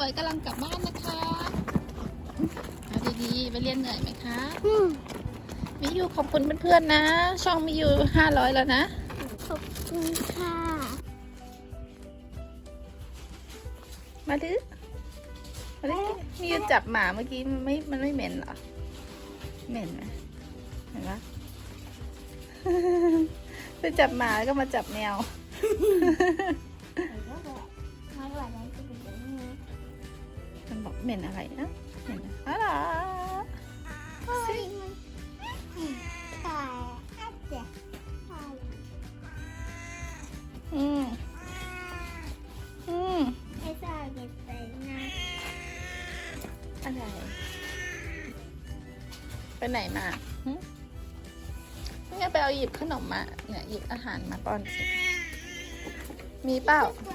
วยกำลังกลับบ้านนะคะเอาดีๆไปเรียนเหนื่อยไหมคะอืมมิยูขอบคุณเพื่อนๆนะ ช่องมิยูห้าร้อยแล้วนะ ขอบคุณค่ะ มาดิมาดิมิยูจับหมาเมื่อกี้มันไม่ มันไม่เหม็นเหรอ เหม็นไหมเห็นปะไปจับหมาแล้วก็มาจับแมว เหม็นอะไรนะเหม็นอะไรโอ้ยมันตายอะเจ๊ตายอืมอืมไอ้ตายเก็บไปนะอะไรไปไหนมาหึนี่ไงไปเอาหยิบขนมมา เนี่ยหยิบอาหารมาป้อนสิมีเปล่าตัวไหน